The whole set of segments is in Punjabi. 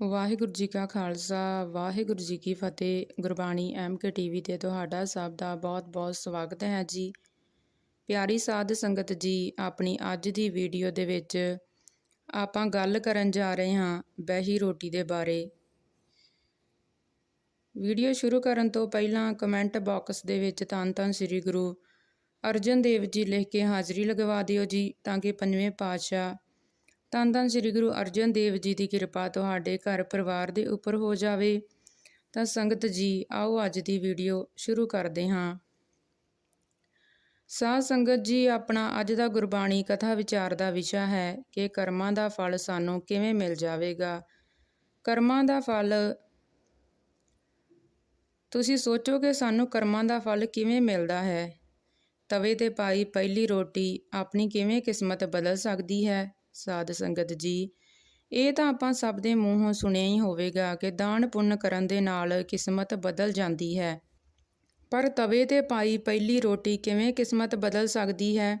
ਵਾਹਿਗੁਰੂ ਜੀ ਕਾ ਖਾਲਸਾ, ਵਾਹਿਗੁਰੂ ਜੀ ਕੀ ਫਤਿਹ। ਗੁਰਬਾਣੀ ਐਮਕੇ ਟੀਵੀ ਤੇ ਤੁਹਾਡਾ ਸਭ ਦਾ ਬਹੁਤ-ਬਹੁਤ ਸਵਾਗਤ ਹੈ ਜੀ। ਪਿਆਰੀ ਸਾਧ ਸੰਗਤ ਜੀ, ਆਪਣੀ ਅੱਜ ਦੀ ਵੀਡੀਓ ਦੇ ਵਿੱਚ ਆਪਾਂ ਗੱਲ ਕਰਨ ਜਾ ਰਹੇ ਹਾਂ ਬਹਿੀ ਰੋਟੀ ਦੇ ਬਾਰੇ। ਵੀਡੀਓ ਸ਼ੁਰੂ ਕਰਨ ਤੋਂ ਪਹਿਲਾਂ ਕਮੈਂਟ ਬਾਕਸ ਦੇ ਵਿੱਚ ਧੰਨ ਧੰਨ ਸ੍ਰੀ ਗੁਰੂ ਅਰਜਨ ਦੇਵ ਜੀ ਲਿਖ ਕੇ ਹਾਜ਼ਰੀ ਲਗਵਾ ਦਿਓ ਜੀ, ਤਾਂ ਕਿ ਪੰਜਵੇਂ ਪਾਤਸ਼ਾਹ ਧੰਨ ਧੰਨ ਸ੍ਰੀ ਗੁਰੂ ਅਰਜਨ ਦੇਵ ਜੀ ਦੀ ਕਿਰਪਾ ਤੁਹਾਡੇ ਘਰ ਪਰਿਵਾਰ ਦੇ ਉੱਪਰ ਹੋ ਜਾਵੇ। ਤਾਂ ਸੰਗਤ ਜੀ, ਆਓ ਅੱਜ ਦੀ ਵੀਡੀਓ ਸ਼ੁਰੂ ਕਰਦੇ ਹਾਂ। ਸਾਧ ਸੰਗਤ ਜੀ, ਆਪਣਾ ਅੱਜ ਦਾ ਗੁਰਬਾਣੀ ਕਥਾ ਵਿਚਾਰ ਦਾ ਵਿਸ਼ਾ ਹੈ ਕਿ ਕਰਮਾਂ ਦਾ ਫਲ ਸਾਨੂੰ ਕਿਵੇਂ ਮਿਲ ਜਾਵੇਗਾ। ਕਰਮਾਂ ਦਾ ਫਲ, ਤੁਸੀਂ ਸੋਚੋ ਕਿ ਸਾਨੂੰ ਕਰਮਾਂ ਦਾ ਫਲ ਕਿਵੇਂ ਮਿਲਦਾ ਹੈ? ਤਵੇ ਤੇ ਪਾਈ ਪਹਿਲੀ ਰੋਟੀ ਆਪਣੀ ਕਿਵੇਂ ਕਿਸਮਤ ਬਦਲ ਸਕਦੀ ਹੈ? ਸਾਧ ਸੰਗਤ ਜੀ। ਇਹ ਤਾਂ ਆਪਾਂ ਸਭ ਦੇ ਮੂੰਹੋਂ ਸੁਣਿਆ ਹੀ ਹੋਵੇਗਾ ਕਿ ਦਾਨ ਪੁੰਨ ਕਰਨ ਦੇ ਨਾਲ ਕਿਸਮਤ ਬਦਲ ਜਾਂਦੀ ਹੈ। ਪਰ ਤਵੇ ਤੇ ਪਾਈ ਪਹਿਲੀ ਰੋਟੀ ਕਿਵੇਂ ਕਿਸਮਤ ਬਦਲ ਸਕਦੀ ਹੈ?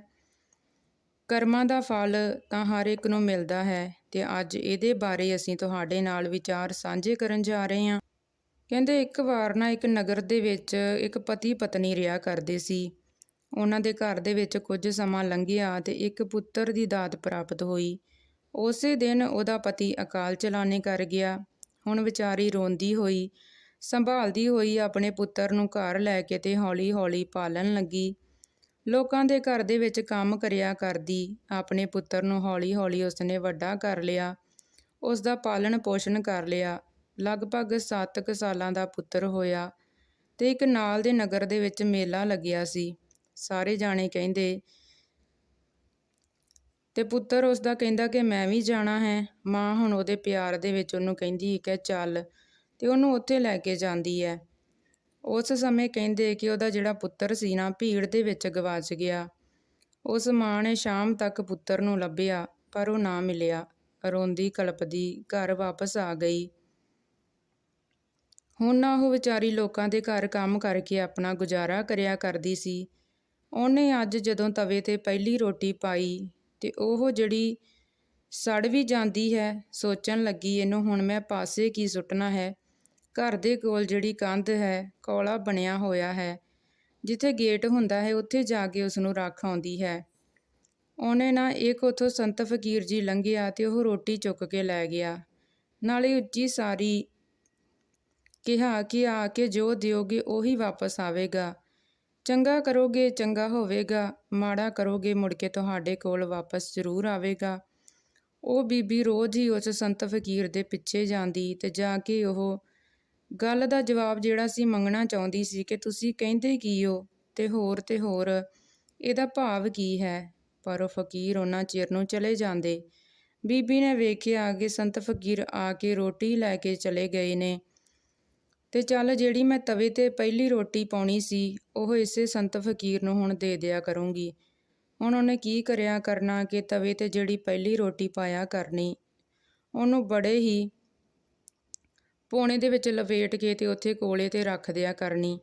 ਕਰਮਾਂ ਦਾ ਫਲ ਤਾਂ ਹਰ ਇੱਕ ਨੂੰ ਮਿਲਦਾ ਹੈ ਤੇ ਅੱਜ ਇਹਦੇ ਬਾਰੇ ਅਸੀਂ ਤੁਹਾਡੇ ਨਾਲ ਵਿਚਾਰ ਸਾਂਝੇ ਕਰਨ ਜਾ ਰਹੇ ਹਾਂ। ਕਹਿੰਦੇ ਇੱਕ ਵਾਰ ਨਾ ਇੱਕ ਨਗਰ ਦੇ ਵਿੱਚ ਇੱਕ ਪਤੀ ਪਤਨੀ ਰਿਹਾ ਕਰਦੇ ਸੀ। ਉਹਨਾਂ ਦੇ ਘਰ ਦੇ ਵਿੱਚ ਕੁਝ ਸਮਾਂ ਲੰਘਿਆ ਤੇ ਇੱਕ ਪੁੱਤਰ ਦੀ ਦਾਤ ਪ੍ਰਾਪਤ ਹੋਈ। ਉਸੇ ਦਿਨ ਉਹਦਾ ਪਤੀ ਅਕਾਲ ਚਲਾਣੇ ਕਰ ਗਿਆ। ਹੁਣ ਵਿਚਾਰੀ ਰੋਂਦੀ ਹੋਈ, ਸੰਭਾਲਦੀ ਹੋਈ ਆਪਣੇ ਪੁੱਤਰ ਨੂੰ ਘਰ ਲੈ ਕੇ ਤੇ ਹੌਲੀ-ਹੌਲੀ ਪਾਲਣ ਲੱਗੀ। ਲੋਕਾਂ ਦੇ ਘਰ ਦੇ ਵਿੱਚ ਕੰਮ ਕਰਿਆ ਕਰਦੀ। ਆਪਣੇ ਪੁੱਤਰ ਨੂੰ ਹੌਲੀ-ਹੌਲੀ ਉਸਨੇ ਵੱਡਾ ਕਰ ਲਿਆ। ਉਸ ਦਾ ਪਾਲਣ ਪੋਸ਼ਣ ਕਰ ਲਿਆ। ਲਗਭਗ 7 ਸਾਲਾਂ ਦਾ ਪੁੱਤਰ ਹੋਇਆ ਤੇ ਇੱਕ ਨਾਲ ਦੇ ਨਗਰ ਦੇ ਵਿੱਚ ਮੇਲਾ ਲੱਗਿਆ ਸੀ। ਸਾਰੇ ਜਾਣੇ ਕਹਿੰਦੇ। ਤੇ ਪੁੱਤਰ ਉਸ ਦਾ ਕਹਿੰਦਾ ਕਿ ਮੈਂ ਵੀ ਜਾਣਾ ਹੈ। ਮਾਂ ਹੁਣ ਉਹਦੇ ਪਿਆਰ ਦੇ ਵਿੱਚ ਉਹਨੂੰ ਕਹਿੰਦੀ ਕਿ ਚੱਲ ਤੇ ਉਹਨੂੰ ਉੱਥੇ ਲੈ ਕੇ ਜਾਂਦੀ ਹੈ। ਉਸ ਸਮੇਂ ਕਹਿੰਦੇ ਕਿ ਉਹਦਾ ਜਿਹੜਾ ਪੁੱਤਰ ਸੀ ਨਾ ਭੀੜ ਦੇ ਵਿੱਚ ਗਵਾਚ ਗਿਆ। ਉਸ ਮਾਂ ਨੇ ਸ਼ਾਮ ਤੱਕ ਪੁੱਤਰ ਨੂੰ ਲੱਭਿਆ, ਪਰ ਉਹ ਨਾ ਮਿਲਿਆ। ਰੋਂਦੀ ਕਲਪਦੀ ਘਰ ਵਾਪਸ ਆ ਗਈ। ਹੁਣ ਨਾ ਉਹ ਵਿਚਾਰੀ ਲੋਕਾਂ ਦੇ ਘਰ ਕੰਮ ਕਰਕੇ ਆਪਣਾ ਗੁਜ਼ਾਰਾ ਕਰਿਆ ਕਰਦੀ ਸੀ। ਉਹਨੇ ਅੱਜ ਜਦੋਂ ਤਵੇ ਤੇ ਪਹਿਲੀ ਰੋਟੀ ਪਾਈ ਤੇ ਉਹ ਜਿਹੜੀ ਸੜ ਵੀ ਜਾਂਦੀ ਹੈ, ਸੋਚਣ ਲੱਗੀ ਇਹਨੂੰ ਹੁਣ ਮੈਂ ਪਾਸੇ ਕੀ ਸੁੱਟਣਾ ਹੈ। ਘਰ ਦੇ ਕੋਲ ਜਿਹੜੀ ਕੰਧ ਹੈ, ਕੋਲਾ ਬਣਿਆ ਹੋਇਆ ਹੈ। ਜਿੱਥੇ ਗੇਟ ਹੁੰਦਾ ਹੈ, ਉੱਥੇ ਜਾ ਕੇ ਉਸ ਨੂੰ ਰੱਖ ਆਉਂਦੀ ਹੈ। ਉਹਨੇ ਨਾ ਇੱਕ ਉਥੋਂ ਸੰਤ ਫਕੀਰ ਜੀ ਲੰਘਿਆ ਤੇ ਉਹ ਰੋਟੀ ਚੁੱਕ ਕੇ ਲੈ ਗਿਆ। ਨਾਲੇ ਉੱਚੀ ਸਾਰੀ ਕਿਹਾ ਕਿ ਆ ਕੇ ਜੋ ਦਿਓਗੇ, ਉਹੀ ਵਾਪਸ ਆਵੇਗਾ। ਚੰਗਾ ਕਰੋਗੇ, ਚੰਗਾ ਹੋਵੇਗਾ, ਮਾੜਾ ਕਰੋਗੇ, ਮੁੜ ਕੇ ਤੁਹਾਡੇ ਕੋਲ ਵਾਪਸ ਜ਼ਰੂਰ ਆਵੇਗਾ। ਉਹ ਬੀਬੀ ਰੋਜ਼ ਹੀ ਉਸ ਸੰਤ ਫਕੀਰ ਦੇ ਪਿੱਛੇ ਜਾਂਦੀ ਤੇ ਜਾ ਕੇ ਉਹ ਗੱਲ ਦਾ ਜਵਾਬ ਜਿਹੜਾ ਸੀ ਮੰਗਣਾ ਚਾਹੁੰਦੀ ਸੀ ਕਿ ਤੁਸੀਂ ਕਹਿੰਦੇ ਕੀ ਹੋ? ਤੇ ਹੋਰ ਤੇ ਹੋਰ, ਇਹਦਾ ਭਾਵ ਕੀ ਹੈ? ਪਰ ਉਹ ਫਕੀਰ ਉਹਨਾਂ ਚਿਰ ਨੂੰ ਚਲੇ ਜਾਂਦੇ। ਬੀਬੀ ਨੇ ਵੇਖਿਆ ਕਿ ਸੰਤ ਫਕੀਰ ਆ ਕੇ ਰੋਟੀ ਲੈ ਕੇ ਚਲੇ ਗਏ ਨੇ। ਤੇ ਚੱਲ ਜਿਹੜੀ ਮੈਂ ਤਵੇ ਤੇ ਪਹਿਲੀ ਰੋਟੀ ਪਾਉਣੀ ਸੀ, ਉਹ ਇਸੇ ਸੰਤ ਫਕੀਰ ਨੂੰ ਹੁਣ ਦੇ ਦਿਆ ਕਰੂੰਗੀ। ਹੁਣ ਉਹਨੇ ਕੀ ਕਰਿਆ ਕਰਨਾ ਕਿ ਤਵੇ ਤੇ ਜਿਹੜੀ ਪਹਿਲੀ ਰੋਟੀ ਪਾਇਆ ਕਰਨੀ। ਉਹਨੂੰ ਬੜੇ ਹੀ ਪੋਣੇ ਦੇ ਵਿੱਚ ਲਪੇਟ ਕੇ ਤੇ ਉੱਥੇ ਕੋਲੇ ਤੇ ਰੱਖ ਦਿਆ ਕਰਨੀ।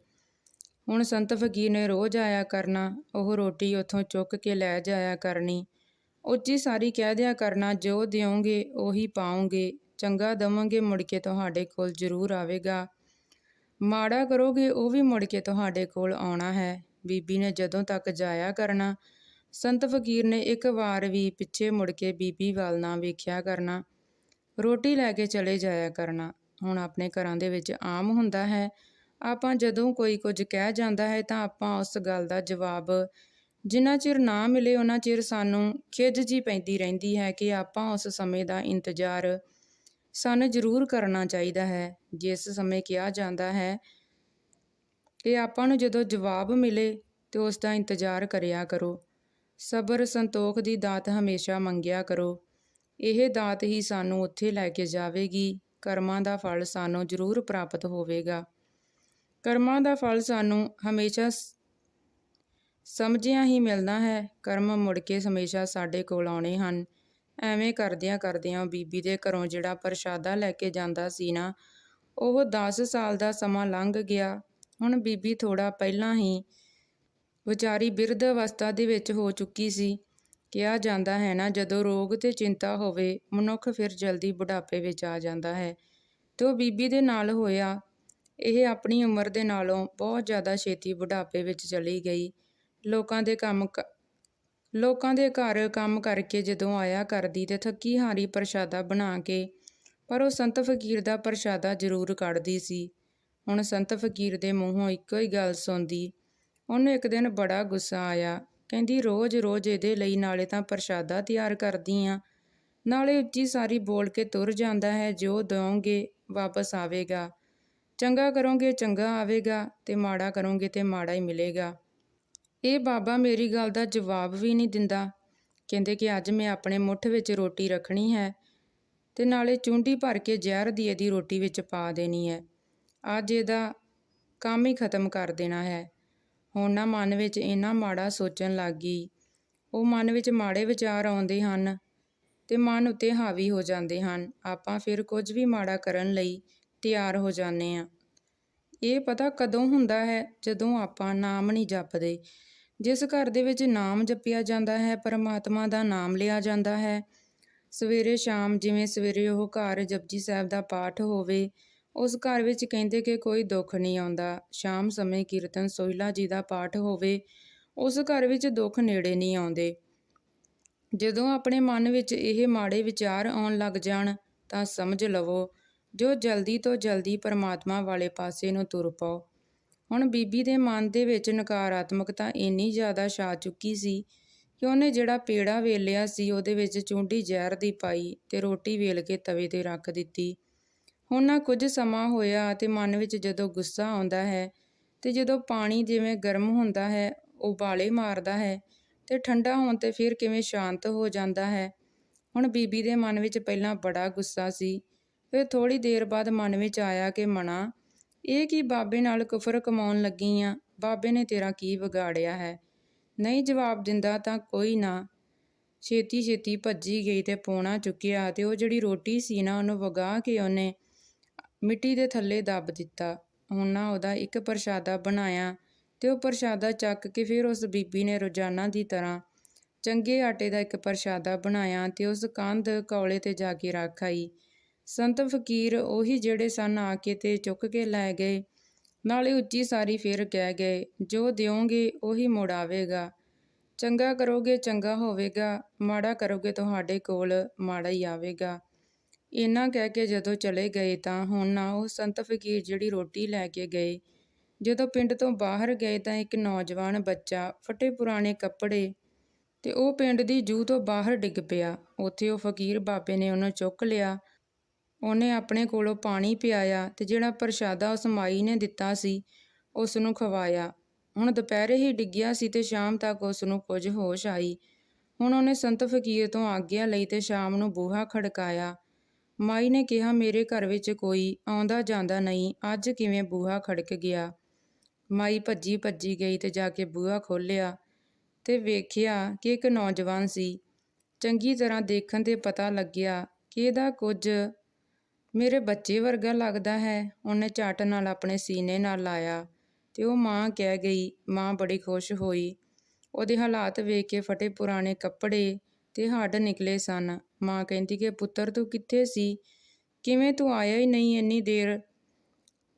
ਹੁਣ ਸੰਤ ਫਕੀਰ ਨੇ ਰੋਜ਼ ਆਇਆ ਕਰਨਾ, ਉਹ ਰੋਟੀ ਉੱਥੋਂ ਚੁੱਕ ਕੇ ਲੈ ਜਾਇਆ ਕਰਨੀ। ਉੱਚੀ ਸਾਰੀ ਕਹਿ ਦਿਆ ਕਰਨਾ, ਜੋ ਦਿਓਗੇ ਉਹੀ ਪਾਉਂਗੇ ਚੰਗਾ ਦਵਾਂਗੇ ਮੁੜ ਕੇ ਤੁਹਾਡੇ ਕੋਲ ਜ਼ਰੂਰ ਆਵੇਗਾ। ਮਾੜਾ ਕਰੋਗੇ, ਉਹ ਵੀ ਮੁੜ ਕੇ ਤੁਹਾਡੇ ਕੋਲ ਆਉਣਾ ਹੈ। ਬੀਬੀ ਨੇ ਜਦੋਂ ਤੱਕ ਜਾਇਆ ਕਰਨਾ, ਸੰਤ ਫਕੀਰ ਨੇ ਇੱਕ ਵਾਰ ਵੀ ਪਿੱਛੇ ਮੁੜ ਕੇ ਬੀਬੀ ਵੱਲ ਨਾ ਵੇਖਿਆ ਕਰਨਾ। ਰੋਟੀ ਲੈ ਕੇ ਚਲੇ ਜਾਇਆ ਕਰਨਾ। ਹੁਣ ਆਪਣੇ ਘਰਾਂ ਦੇ ਵਿੱਚ ਆਮ ਹੁੰਦਾ ਹੈ, ਆਪਾਂ ਜਦੋਂ ਕੋਈ ਕੁਝ ਕਹਿ ਜਾਂਦਾ ਹੈ ਤਾਂ ਆਪਾਂ ਉਸ ਗੱਲ ਦਾ ਜਵਾਬ, ਜਿੰਨਾ ਚਿਰ ਨਾ ਮਿਲੇ, ਉਹਨਾਂ ਚਿਰ ਸਾਨੂੰ ਖਿੱਚ ਜੀ ਪੈਂਦੀ ਰਹਿੰਦੀ ਹੈ ਕਿ ਆਪਾਂ ਉਸ ਸਮੇਂ ਦਾ ਇੰਤਜ਼ਾਰ ਸਾਨੂੰ, ਜ਼ਰੂਰ ਕਰਨਾ ਚਾਹੀਦਾ ਹੈ। ਜਿਸ ਸਮੇਂ ਕਿਹਾ ਜਾਂਦਾ ਹੈ ਕਿ ਆਪਾਂ ਨੂੰ ਜਦੋਂ ਜਵਾਬ ਮਿਲੇ ਤੇ ਉਸ ਦਾ ਇੰਤਜ਼ਾਰ ਕਰਿਆ ਕਰੋ। ਸਬਰ ਸੰਤੋਖ ਦੀ ਦਾਤ ਹਮੇਸ਼ਾ ਮੰਗਿਆ ਕਰੋ। ਇਹ ਦਾਤ ਹੀ ਸਾਨੂੰ ਉੱਥੇ ਲੈ ਕੇ ਜਾਵੇਗੀ। ਕਰਮਾਂ ਦਾ ਫਲ ਸਾਨੂੰ ਜ਼ਰੂਰ ਪ੍ਰਾਪਤ ਹੋਵੇਗਾ। ਕਰਮਾਂ ਦਾ ਫਲ ਸਾਨੂੰ ਹਮੇਸ਼ਾ ਸਮਝਿਆ ਹੀ ਮਿਲਦਾ ਹੈ। ਕਰਮ ਮੁੜ ਕੇ ਹਮੇਸ਼ਾ ਸਾਡੇ ਕੋਲ ਆਉਣੇ ਹਨ। ਐਵੇਂ ਕਰਦਿਆਂ ਕਰਦਿਆਂ ਬੀਬੀ ਦੇ ਘਰੋਂ ਜਿਹੜਾ ਪ੍ਰਸ਼ਾਦਾ ਲੈ ਕੇ ਜਾਂਦਾ ਸੀ ਨਾ, ਉਹ 10 ਸਾਲ ਦਾ ਸਮਾਂ ਲੰਘ ਗਿਆ। ਹੁਣ ਬੀਬੀ ਥੋੜਾ ਪਹਿਲਾਂ ਹੀ ਵਿਚਾਰੀ ਬਿਰਧ ਅਵਸਥਾ ਦੇ ਵਿੱਚ ਹੋ ਚੁੱਕੀ ਸੀ। ਕਿਹਾ ਜਾਂਦਾ ਹੈ ਨਾ, ਜਦੋਂ ਰੋਗ ਤੇ ਚਿੰਤਾ ਹੋਵੇ, ਮਨੁੱਖ ਫਿਰ ਜਲਦੀ ਬੁਢਾਪੇ ਵਿੱਚ ਆ ਜਾਂਦਾ ਹੈ ਤੇ ਉਹ ਬੀਬੀ ਦੇ ਨਾਲ ਹੋਇਆ। ਇਹ ਆਪਣੀ ਉਮਰ ਦੇ ਨਾਲੋਂ ਬਹੁਤ ਜ਼ਿਆਦਾ ਛੇਤੀ ਬੁਢਾਪੇ ਵਿੱਚ ਚਲੀ ਗਈ। ਲੋਕਾਂ ਦੇ ਕੰਮ ਕ- ਲੋਕਾਂ ਦੇ ਘਰ ਕੰਮ ਕਰਕੇ ਜਦੋਂ ਆਇਆ ਕਰਦੀ ਤੇ ਥੱਕੀ ਹਾਰੀ ਪ੍ਰਸ਼ਾਦਾ ਬਣਾ ਕੇ, ਪਰ ਉਹ ਸੰਤ ਫਕੀਰ ਦਾ ਪ੍ਰਸ਼ਾਦਾ ਜ਼ਰੂਰ ਕੱਢਦੀ ਸੀ। ਹੁਣ ਸੰਤ ਫਕੀਰ ਦੇ ਮੂੰਹੋਂ ਇੱਕੋ ਹੀ ਗੱਲ ਸੁਣਦੀ ਉਹਨੂੰ ਇੱਕ ਦਿਨ ਬੜਾ ਗੁੱਸਾ ਆਇਆ, ਕਹਿੰਦੀ ਰੋਜ਼-ਰੋਜ਼ ਇਹਦੇ ਲਈ ਨਾਲੇ ਤਾਂ ਪ੍ਰਸ਼ਾਦਾ ਤਿਆਰ ਕਰਦੀ ਆ। ਨਾਲੇ ਉੱਚੀ ਸਾਰੀ ਬੋਲ ਕੇ ਤੁਰ ਜਾਂਦਾ ਹੈ, ਜੋ ਦਿਓਗੇ ਵਾਪਸ ਆਵੇਗਾ। ਚੰਗਾ ਕਰੋਗੇ, ਚੰਗਾ ਆਵੇਗਾ ਤੇ ਮਾੜਾ ਕਰੋਗੇ ਤੇ ਮਾੜਾ ਹੀ ਮਿਲੇਗਾ। ਇਹ ਬਾਬਾ ਮੇਰੀ ਗੱਲ ਦਾ ਜਵਾਬ ਵੀ ਨਹੀਂ ਦਿੰਦਾ। ਕਹਿੰਦੇ ਕਿ ਅੱਜ ਮੈਂ ਆਪਣੇ ਮੁੱਠ ਵਿੱਚ ਰੋਟੀ ਰੱਖਣੀ ਹੈ ਤੇ ਨਾਲੇ ਚੁੰਡੀ ਭਰ ਕੇ ਜ਼ਹਿਰ ਦੀ ਇਹਦੀ ਰੋਟੀ ਵਿੱਚ ਪਾ ਦੇਣੀ ਹੈ। ਅੱਜ ਇਹਦਾ ਕੰਮ ਹੀ ਖਤਮ ਕਰ ਦੇਣਾ ਹੈ। ਹੁਣ ਨਾ ਮਨ ਵਿੱਚ ਇੰਨਾ ਮਾੜਾ ਸੋਚਣ ਲੱਗ ਗਈ। ਉਹ ਮਨ ਵਿੱਚ ਮਾੜੇ ਵਿਚਾਰ ਆਉਂਦੇ ਹਨ ਤੇ ਮਨ ਉੱਤੇ ਹਾਵੀ ਹੋ ਜਾਂਦੇ ਹਨ। ਆਪਾਂ ਫਿਰ ਕੁਝ ਵੀ ਮਾੜਾ ਕਰਨ ਲਈ ਤਿਆਰ ਹੋ ਜਾਂਦੇ ਆ ਇਹ ਪਤਾ ਕਦੋਂ ਹੁੰਦਾ ਹੈ? ਜਦੋਂ ਆਪਾਂ ਨਾਮ ਨਹੀਂ ਜਪਦੇ। ਜਿਸ ਘਰ ਦੇ ਵਿੱਚ ਨਾਮ ਜਪਿਆ ਜਾਂਦਾ ਹੈ, ਪਰਮਾਤਮਾ ਦਾ ਨਾਮ ਲਿਆ ਜਾਂਦਾ ਹੈ। ਸਵੇਰੇ ਸ਼ਾਮ ਜਿਵੇਂ ਸਵੇਰੇ ਉਹ ਘਰ ਜਪਜੀ ਸਾਹਿਬ ਦਾ ਪਾਠ ਹੋਵੇ, ਉਸ ਘਰ ਵਿੱਚ ਕਹਿੰਦੇ ਕਿ ਕੋਈ ਦੁੱਖ ਨਹੀਂ ਆਉਂਦਾ। ਸ਼ਾਮ ਸਮੇਂ ਕੀਰਤਨ ਸੋਹਿਲਾ ਜੀ ਦਾ ਪਾਠ ਹੋਵੇ, ਉਸ ਘਰ ਵਿੱਚ ਦੁੱਖ ਨੇੜੇ ਨਹੀਂ ਆਉਂਦੇ। ਜਦੋਂ ਆਪਣੇ ਮਨ ਵਿੱਚ ਇਹ ਮਾੜੇ ਵਿਚਾਰ ਆਉਣ ਲੱਗ ਜਾਣ, ਤਾਂ ਸਮਝ ਲਵੋ, ਜੋ ਜਲਦੀ ਤੋਂ ਜਲਦੀ ਪਰਮਾਤਮਾ ਵਾਲੇ ਪਾਸੇ ਨੂੰ ਤੁਰ ਪਾਓ। ਹੁਣ ਬੀਬੀ ਦੇ ਮਨ ਦੇ ਵਿੱਚ ਨਕਾਰਾਤਮਕਤਾ ਇੰਨੀ ਜ਼ਿਆਦਾ ਛਾ ਚੁੱਕੀ ਸੀ ਕਿ ਉਹਨੇ ਜਿਹੜਾ ਪੇੜਾ ਵੇਲਿਆ ਸੀ, ਉਹਦੇ ਵਿੱਚ ਚੁੰਡੀ ਜ਼ਹਿਰ ਦੀ ਪਾਈ ਤੇ ਰੋਟੀ ਵੇਲ ਕੇ ਤਵੇ ਤੇ ਰੱਖ ਦਿੱਤੀ। ਹੁਣ ਨਾ ਕੁਝ ਸਮਾਂ ਹੋਇਆ ਤੇ ਮਨ ਵਿੱਚ ਜਦੋਂ ਗੁੱਸਾ ਆਉਂਦਾ ਹੈ ਤੇ ਜਦੋਂ ਪਾਣੀ ਜਿਵੇਂ ਗਰਮ ਹੁੰਦਾ ਹੈ ਉਬਾਲੇ ਮਾਰਦਾ ਹੈ ਤੇ ਠੰਡਾ ਹੋਣ ਤੇ ਫਿਰ ਕਿਵੇਂ ਸ਼ਾਂਤ ਹੋ ਜਾਂਦਾ ਹੈ। ਹੁਣ ਬੀਬੀ ਦੇ ਮਨ ਵਿੱਚ ਪਹਿਲਾਂ ਬੜਾ ਗੁੱਸਾ ਸੀ, ਫਿਰ ਥੋੜੀ ਦੇਰ ਬਾਅਦ ਮਨ ਵਿੱਚ ਆਇਆ ਕਿ ਮਨਾ ਇਹ ਕੀ ਬਾਬੇ ਨਾਲ ਕੁਫਰ ਕਮਾਉਣ ਲੱਗੀ ਆ, ਬਾਬੇ ਨੇ ਤੇਰਾ ਕੀ ਵਿਗਾੜਿਆ ਹੈ? ਨਹੀਂ ਜਵਾਬ ਦਿੰਦਾ ਤਾਂ ਕੋਈ ਨਾ। ਛੇਤੀ ਛੇਤੀ ਭੱਜੀ ਗਈ ਤੇ ਪੋਣਾ ਚੁੱਕਿਆ ਤੇ ਉਹ ਜਿਹੜੀ ਰੋਟੀ ਸੀ ਨਾ ਉਹਨੂੰ ਵਗਾ ਕੇ ਉਹਨੇ ਮਿੱਟੀ ਦੇ ਥੱਲੇ ਦੱਬ ਦਿੱਤਾ। ਉਹਨਾਂ ਉਹਦਾ ਇੱਕ ਪ੍ਰਸ਼ਾਦਾ ਬਣਾਇਆ ਤੇ ਉਹ ਪ੍ਰਸ਼ਾਦਾ ਚੱਕ ਕੇ ਫਿਰ ਉਸ ਬੀਬੀ ਨੇ ਰੋਜ਼ਾਨਾ ਦੀ ਤਰ੍ਹਾਂ ਚੰਗੇ ਆਟੇ ਦਾ ਇੱਕ ਪ੍ਰਸ਼ਾਦਾ ਬਣਾਇਆ ਤੇ ਉਸ ਕੰਧ ਕੌਲੇ ਤੇ ਜਾ ਕੇ ਰੱਖ ਆਈ। ਸੰਤ ਫਕੀਰ ਉਹੀ ਜਿਹੜੇ ਸਨ ਆ ਕੇ ਤੇ ਚੁੱਕ ਕੇ ਲੈ ਗਏ। ਨਾਲੇ ਉੱਚੀ ਸਾਰੀ ਫਿਰ ਕਹਿ ਗਏ, ਜੋ ਦਿਓਗੇ ਉਹੀ ਮੁੜ ਆਵੇਗਾ। ਚੰਗਾ ਕਰੋਗੇ ਚੰਗਾ ਹੋਵੇਗਾ, ਮਾੜਾ ਕਰੋਗੇ ਤੁਹਾਡੇ ਕੋਲ ਮਾੜਾ ਹੀ ਆਵੇਗਾ। ਇੰਨਾ ਕਹਿ ਕੇ ਜਦੋਂ ਚਲੇ ਗਏ ਤਾਂ ਹੁਣ ਨਾ ਉਹ ਸੰਤ ਫਕੀਰ ਜਿਹੜੀ ਰੋਟੀ ਲੈ ਕੇ ਗਏ। ਜਦੋਂ ਪਿੰਡ ਤੋਂ ਬਾਹਰ ਗਏ ਤਾਂ ਇੱਕ ਨੌਜਵਾਨ ਬੱਚਾ ਫਟੇ ਪੁਰਾਣੇ ਕੱਪੜੇ ਤੇ ਉਹ ਪਿੰਡ ਦੀ ਜੂ ਤੋਂ ਬਾਹਰ ਡਿੱਗ ਪਿਆ। ਉੱਥੇ ਉਹ ਫਕੀਰ ਬਾਬੇ ਨੇ ਉਹਨੂੰ ਚੁੱਕ ਲਿਆ। ਉਹਨੇ ਆਪਣੇ ਕੋਲੋਂ ਪਾਣੀ ਪਿਆਇਆ ਤੇ ਜਿਹੜਾ ਪ੍ਰਸ਼ਾਦਾ ਉਸ ਮਾਈ ਨੇ ਦਿੱਤਾ ਸੀ ਉਸ ਨੂੰ ਖਵਾਇਆ। ਹੁਣ ਦੁਪਹਿਰੇ ਹੀ ਡਿੱਗਿਆ ਸੀ ਤੇ ਸ਼ਾਮ ਤੱਕ ਉਸ ਨੂੰ ਕੁਝ ਹੋਸ਼ ਆਈ। ਹੁਣ ਉਹਨੇ ਸੰਤ ਫਕੀਰ ਤੋਂ ਆਗਿਆ ਲਈ ਤੇ ਸ਼ਾਮ ਨੂੰ ਬੂਹਾ ਖੜਕਾਇਆ। ਮਾਈ ਨੇ ਕਿਹਾ, ਮੇਰੇ ਘਰ ਵਿੱਚ ਕੋਈ ਆਉਂਦਾ ਜਾਂਦਾ ਨਹੀਂ, ਅੱਜ ਕਿਵੇਂ ਬੂਹਾ ਖੜਕ ਗਿਆ? ਮਾਈ ਭੱਜੀ ਭੱਜੀ ਗਈ ਤੇ ਜਾ ਕੇ ਬੂਹਾ ਖੋਲ੍ਹਿਆ ਤੇ ਵੇਖਿਆ ਕਿ ਇੱਕ ਨੌਜਵਾਨ ਸੀ। ਚੰਗੀ ਤਰ੍ਹਾਂ ਦੇਖਣ ਤੇ ਪਤਾ ਲੱਗਿਆ ਕਿ ਇਹਦਾ ਕੁਝ ਮੇਰੇ ਬੱਚੇ ਵਰਗਾ ਲੱਗਦਾ ਹੈ। ਉਹਨੇ ਝੱਟ ਨਾਲ ਆਪਣੇ ਸੀਨੇ ਨਾਲ ਲਾਇਆ ਤੇ ਉਹ ਮਾਂ ਕਹਿ ਗਈ, ਮਾਂ ਬੜੀ ਖੁਸ਼ ਹੋਈ। ਉਹਦੇ ਹਾਲਾਤ ਵੇਖ ਕੇ ਫਟੇ ਪੁਰਾਣੇ ਕੱਪੜੇ ਤੇ ਹੱਡ ਨਿਕਲੇ ਸਨ। ਮਾਂ ਕਹਿੰਦੀ ਕਿ, ਪੁੱਤਰ, ਤੂੰ ਕਿੱਥੇ ਸੀ? ਕਿਵੇਂ ਤੂੰ ਆਇਆ ਹੀ ਨਹੀਂ ਇੰਨੀ ਦੇਰ?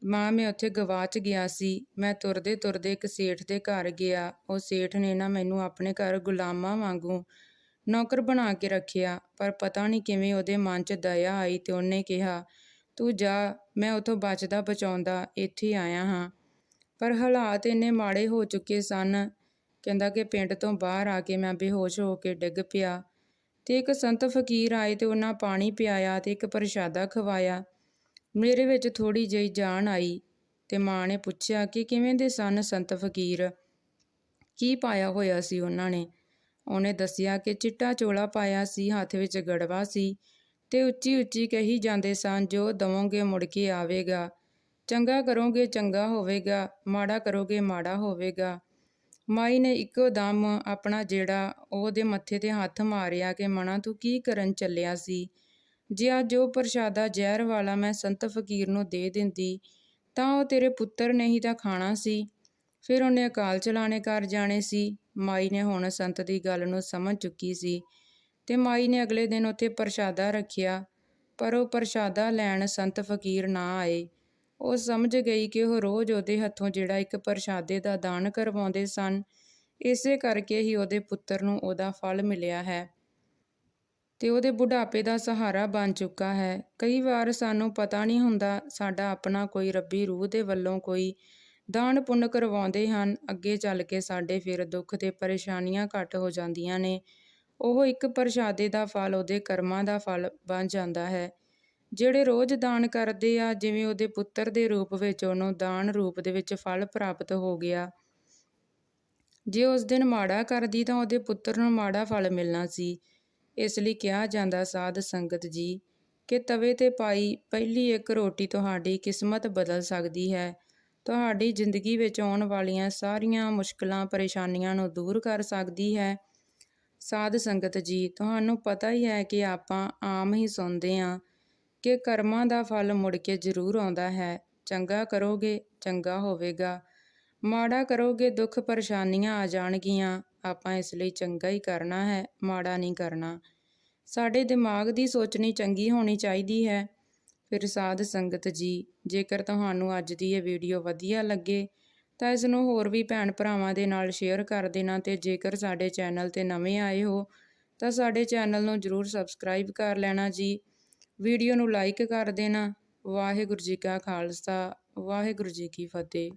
ਮਾਂ, ਮੈਂ ਉੱਥੇ ਗਵਾਚ ਗਿਆ ਸੀ। ਮੈਂ ਤੁਰਦੇ ਤੁਰਦੇ ਇੱਕ ਸੇਠ ਦੇ ਘਰ ਗਿਆ। ਉਹ ਸੇਠ ਨੇ ਨਾ ਮੈਨੂੰ ਆਪਣੇ ਘਰ ਗੁਲਾਮਾਂ ਵਾਂਗੂ ਨੌਕਰ ਬਣਾ ਕੇ ਰੱਖਿਆ, ਪਰ ਪਤਾ ਨਹੀਂ ਕਿਵੇਂ ਉਹਦੇ ਮਨ 'ਚ ਦਇਆ ਆਈ ਤੇ ਉਹਨੇ ਕਿਹਾ, ਤੂੰ ਜਾ, ਮੈਂ ਉਥੋਂ ਬਚਦਾ ਬਚਾਉਂਦਾ ਇੱਥੇ ਆਇਆ ਹਾਂ। ਪਰ ਹਾਲਾਤ ਇੰਨੇ ਮਾੜੇ ਹੋ ਚੁੱਕੇ ਸਨ, ਕਹਿੰਦਾ ਕਿ ਪਿੰਡ ਤੋਂ ਬਾਹਰ ਆ ਕੇ ਮੈਂ ਬੇਹੋਸ਼ ਹੋ ਕੇ ਡਿੱਗ ਪਿਆ ਤੇ ਇੱਕ ਸੰਤ ਫਕੀਰ ਆਏ ਤੇ ਉਹਨਾਂ ਪਾਣੀ ਪਿਆਇਆ ਤੇ ਇੱਕ ਪ੍ਰਸ਼ਾਦਾ ਖਵਾਇਆ। ਮੇਰੇ ਵਿੱਚ ਥੋੜੀ ਜਿਹੀ ਜਾਨ ਆਈ ਤੇ ਮਾਂ ਨੇ ਪੁੱਛਿਆ ਕਿ ਕਿਵੇਂ ਦੇ ਸਨ ਸੰਤ ਫਕੀਰ? ਕੀ ਪਾਇਆ ਹੋਇਆ ਸੀ ਉਹਨਾਂ ਨੇ? ਉਹਨੇ ਦੱਸਿਆ ਕਿ ਚਿੱਟਾ ਚੋਲਾ ਪਾਇਆ ਸੀ, ਹੱਥ ਵਿੱਚ ਗੜਵਾ ਸੀ ਤੇ ਉੱਚੀ ਉੱਚੀ ਕਹੀ ਜਾਂਦੇ ਸਨ, ਜੋ ਦਵੋਗੇ ਮੁੜ ਕੇ ਆਵੇਗਾ, ਚੰਗਾ ਕਰੋਗੇ ਚੰਗਾ ਹੋਵੇਗਾ, ਮਾੜਾ ਕਰੋਗੇ ਮਾੜਾ ਹੋਵੇਗਾ। ਮਾਈ ਨੇ ਇੱਕੋ ਦਮ ਆਪਣਾ ਜਿਹੜਾ ਉਹਦੇ ਮੱਥੇ ਤੇ ਹੱਥ ਮਾਰਿਆ ਕਿ, ਮਣਾ, ਤੂੰ ਕੀ ਕਰਨ ਚੱਲਿਆ ਸੀ? ਜੇ ਅੱਜ ਜੋ ਪ੍ਰਸ਼ਾਦਾ ਜ਼ਹਿਰ ਵਾਲਾ ਮੈਂ ਸੰਤ ਫਕੀਰ ਨੂੰ ਦੇ ਦਿੰਦੀ, ਤਾਂ ਉਹ ਤੇਰੇ ਪੁੱਤਰ ਨੇ ਹੀ ਤਾਂ ਖਾਣਾ ਸੀ। ਫਿਰ ਉਹਨੇ ਅਕਾਲ ਚਲਾਣੇ ਕਰ ਜਾਣੇ ਸੀ। ਮਾਈ ਨੇ ਹੁਣ ਸੰਤ ਦੀ ਗੱਲ ਨੂੰ ਸਮਝ ਚੁੱਕੀ ਸੀ ਤੇ ਮਾਈ ਨੇ ਅਗਲੇ ਦਿਨ ਉੱਥੇ ਪ੍ਰਸ਼ਾਦਾ ਰੱਖਿਆ, ਪਰ ਉਹ ਪ੍ਰਸ਼ਾਦਾ ਲੈਣ ਸੰਤ ਫਕੀਰ ਨਾ ਆਏ। ਉਹ ਸਮਝ ਗਈ ਕਿ ਉਹ ਰੋਜ਼ ਉਹਦੇ ਹੱਥੋਂ ਜਿਹੜਾ ਇੱਕ ਪ੍ਰਸ਼ਾਦੇ ਦਾ ਦਾਨ ਕਰਵਾਉਂਦੇ ਸਨ, ਇਸੇ ਕਰਕੇ ਹੀ ਉਹਦੇ ਪੁੱਤਰ ਨੂੰ ਉਹਦਾ ਫਲ ਮਿਲਿਆ ਹੈ। ਤੇ ਉਹਦੇ ਬੁਢਾਪੇ ਦਾ ਸਹਾਰਾ ਬਣ ਚੁੱਕਾ ਹੈ। ਕਈ ਵਾਰ ਸਾਨੂੰ ਪਤਾ ਨਹੀਂ ਹੁੰਦਾ, ਸਾਡਾ ਆਪਣਾ ਕੋਈ ਰੱਬੀ ਰੂਹ ਦੇ ਵੱਲੋਂ ਕੋਈ ਦਾਨ ਪੁੰਨ ਕਰਵਾਉਂਦੇ ਹਨ। ਅੱਗੇ ਚੱਲ ਕੇ ਸਾਡੇ ਫਿਰ ਦੁੱਖ ਤੇ ਪਰੇਸ਼ਾਨੀਆਂ ਘੱਟ ਹੋ ਜਾਂਦੀਆਂ ਨੇ। ਉਹ ਇੱਕ ਪ੍ਰਸ਼ਾਦੇ ਦਾ ਫਲ, ਉਹਦੇ ਕਰਮਾਂ ਦਾ ਫਲ ਬਣ ਜਾਂਦਾ ਹੈ। ਜਿਹੜੇ ਰੋਜ਼ ਦਾਨ ਕਰਦੇ ਆ, ਜਿਵੇਂ ਉਹਦੇ ਪੁੱਤਰ ਦੇ ਰੂਪ ਵਿੱਚ ਉਹਨੂੰ ਦਾਨ ਰੂਪ ਦੇ ਵਿੱਚ ਫਲ ਪ੍ਰਾਪਤ ਹੋ ਗਿਆ। ਜੇ ਉਸ ਦਿਨ ਮਾੜਾ ਕਰਦੀ ਤਾਂ ਉਹਦੇ ਪੁੱਤਰ ਨੂੰ ਮਾੜਾ ਫਲ ਮਿਲਣਾ ਸੀ। ਇਸ ਲਈ ਕਿਹਾ ਜਾਂਦਾ, ਸਾਧ ਸੰਗਤ ਜੀ, ਕਿ ਤਵੇ ਤੇ ਪਾਈ ਪਹਿਲੀ ਇੱਕ ਰੋਟੀ ਤੁਹਾਡੀ ਕਿਸਮਤ ਬਦਲ ਸਕਦੀ ਹੈ। ਤੁਹਾਡੀ ਜ਼ਿੰਦਗੀ ਵਿੱਚ ਆਉਣ ਵਾਲੀਆਂ ਸਾਰੀਆਂ ਮੁਸ਼ਕਲਾਂ, ਪਰੇਸ਼ਾਨੀਆਂ ਨੂੰ ਦੂਰ ਕਰ ਸਕਦੀ ਹੈ। ਸਾਧ ਸੰਗਤ ਜੀ, ਤੁਹਾਨੂੰ ਪਤਾ ਹੀ ਹੈ ਕਿ ਆਪਾਂ ਆਮ ਹੀ ਸੁਣਦੇ ਹਾਂ ਕਿ ਕਰਮਾਂ ਦਾ ਫਲ ਮੁੜ ਕੇ ਜ਼ਰੂਰ ਆਉਂਦਾ ਹੈ। ਚੰਗਾ ਕਰੋਗੇ, ਚੰਗਾ ਹੋਵੇਗਾ। ਮਾੜਾ ਕਰੋਗੇ, ਦੁੱਖ ਪਰੇਸ਼ਾਨੀਆਂ ਆ ਜਾਣਗੀਆਂ। ਆਪਾਂ ਇਸ ਲਈ ਚੰਗਾ ਹੀ ਕਰਨਾ ਹੈ, ਮਾੜਾ ਨਹੀਂ ਕਰਨਾ। ਸਾਡੇ ਦਿਮਾਗ ਦੀ ਸੋਚਣੀ ਚੰਗੀ ਹੋਣੀ ਚਾਹੀਦੀ ਹੈ। ਫਿਰ ਸਾਧ ਸੰਗਤ ਜੀ, ਜੇਕਰ ਤੁਹਾਨੂੰ ਅੱਜ ਦੀ ਇਹ ਵੀਡੀਓ ਵਧੀਆ ਲੱਗੇ, ਤਾਂ ਇਸ ਨੂੰ ਹੋਰ ਵੀ ਭੈਣ ਭਰਾਵਾਂ ਦੇ ਨਾਲ ਸ਼ੇਅਰ ਕਰ ਦੇਣਾ ਤੇ ਜੇਕਰ ਸਾਡੇ ਚੈਨਲ ਤੇ ਨਵੇਂ ਆਏ ਹੋ, ਤਾਂ ਸਾਡੇ ਚੈਨਲ ਨੂੰ ਜਰੂਰ ਸਬਸਕ੍ਰਾਈਬ ਕਰ ਲੈਣਾ ਜੀ। ਵੀਡੀਓ ਨੂੰ ਲਾਈਕ ਕਰ ਦੇਣਾ। ਵਾਹਿਗੁਰੂ ਜੀ ਕਾ ਖਾਲਸਾ, ਵਾਹਿਗੁਰੂ ਜੀ ਕੀ ਫਤਿਹ।